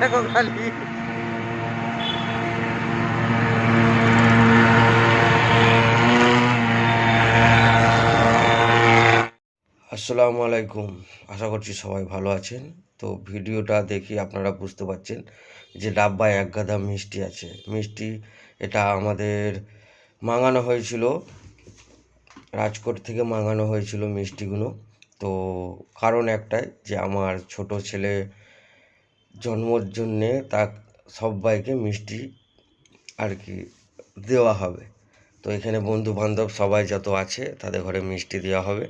দেখো খালি আসসালামু আলাইকুম আশা করছি সবাই ভালো আছেন। তো ভিডিওটা দেখে আপনারা বুঝতে পারছেন যে ডাব্বায় এক গাদা মিষ্টি আছে। মিষ্টি এটা আমাদের মাঙানো হয়েছিল। রাজকোট থেকে মাঙানো হয়েছিল মিষ্টিগুলো। তো কারণ একটাই যে আমার ছোট ছেলে জন্মর জন্যে তা সবাইকে মিষ্টি আর কি দেওয়া হবে। তো এখানে বন্ধু বান্ধব সবাই যত আছে তাদের ঘরে মিষ্টি দেওয়া হবে।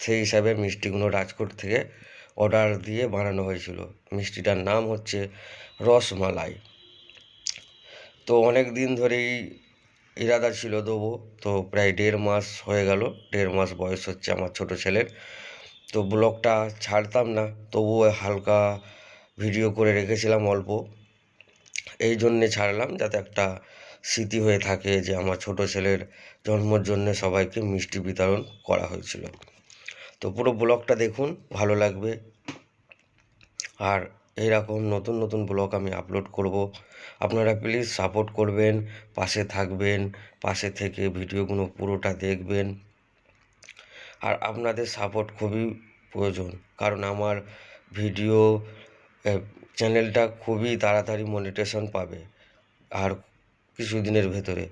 সেই হিসাবে মিষ্টিগুলো রাজকোট থেকে অর্ডার দিয়ে বানানো হয়েছিল। মিষ্টিটার নাম হচ্ছে রসমালাই। তো অনেক দিন ধরেই ইরাদা ছিল দেবো। তো প্রায় দেড় মাস হয়ে গেল। দেড় মাস বয়স হচ্ছে আমার ছোট ছেলের। তো ব্লগটা ছাড়তাম না। তবুও হালকা ভিডিও করে রেখেছিলাম অল্প। এই জন্যে ছাড়লাম যাতে একটা স্মৃতি হয়ে থাকে যে আমার ছোট ছেলের জন্মর জন্য সবাইকে মিষ্টি বিতরণ করা হয়েছিল। তো পুরো ব্লগটা দেখুন, ভালো লাগবে। আর এইরকম নতুন নতুন ব্লগ আমি আপলোড করব। আপনারা প্লিজ সাপোর্ট করবেন, পাশে থাকবেন, পাশে থেকে ভিডিওগুলো পুরোটা দেখবেন। আর আপনাদের সাপোর্ট খুবই প্রয়োজন, কারণ আমার ভিডিও চ্যানেলটা খুবই তাড়াতাড়ি মনিটেশন পাবে। আর কিছুদিনের ভেতরে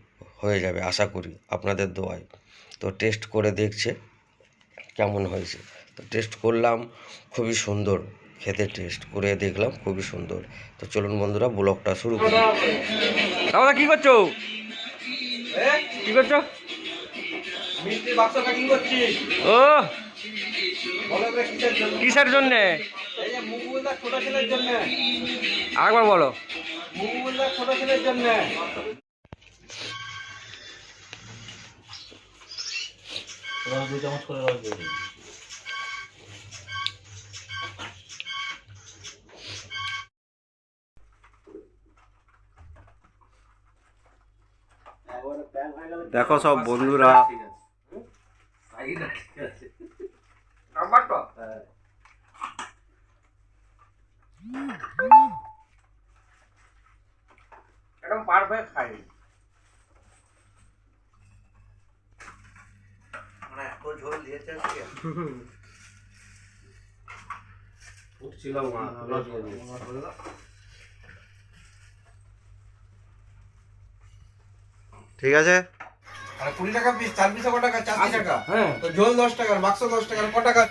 হয়ে যাবে আশা করি আপনাদের দোয়ায়। তো টেস্ট করে দেখছে কেমন হয়েছে। তো টেস্ট করলাম খুবই সুন্দর। খেতে টেস্ট করে দেখলাম খুবই সুন্দর। তো চলুন বন্ধুরা ব্লগটা শুরু করি। দাদা কি করছ? কি করছ? মিষ্টি বাক্স প্যাকিং করছি ও! কিসের জন্য? মুকুলদার ছোট ছেলের জন্য। আরেকবার বলো। মুকুলদার ছোট ছেলের জন্য। দুই চামচ করে রস দিয়ে দেখো সব বন্ধুরা সাইডটা ঠিক আছে নাম্বারটা হ্যাঁ একদম পারফেক্ট খাই। মানে এত ঝোল দিয়েছে আজকে। ঠিক আছে? আর কুড়ি টাকা পিস চার পিসে ক টাকা? চারশো টাকা। হ্যাঁ। তো ঝোল দশ টাকার বাক্স দশ টাকার ক টাকা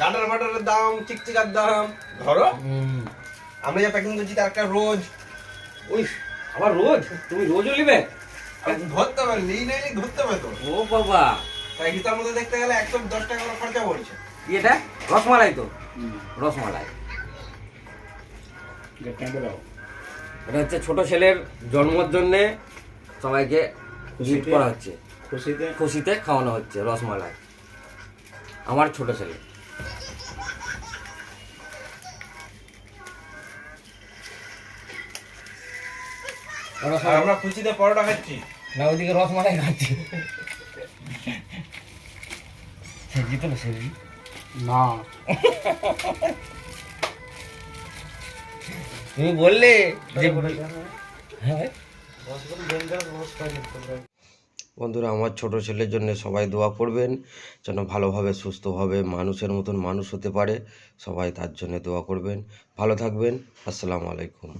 গাডার বাটারের দাম চিকচিকার দাম ধরো। আমরা যে প্যাকিং করছি তার একটা রোজ? ওই আবার রোজ? তুমি রোজও নিবে? আর ধরতে হবে নাই লিই ধরতে হবে তো। ও বাবা। তাই হিসাব মতো দেখতে গেলে একশো দশ টাকা করে খরচা পড়ছে। এটা রসমালাই তো? রসমালাই। এটা হচ্ছে ছোট ছেলের জন্মর জন্যে সবাইকে গিফট করা হচ্ছে। খুশিতে? খুশিতে খাওয়ানো হচ্ছে রসমালাই। আমার ছোট ছেলে। আমরা খুশিতে পরোটা খাচ্ছি। না রসমালাই খাচ্ছি। সেজি তো না সেজি। না। তুমি বললে যে হ্যাঁ। বন্ধুরা আমার ছোট ছেলের জন্য সবাই দোয়া করবেন যেন ভালোভাবে সুস্থভাবে মানুষের মতন মানুষ হতে পারে। সবাই তার জন্য দোয়া করবেন। ভালো থাকবেন। আসসালামু আলাইকুম।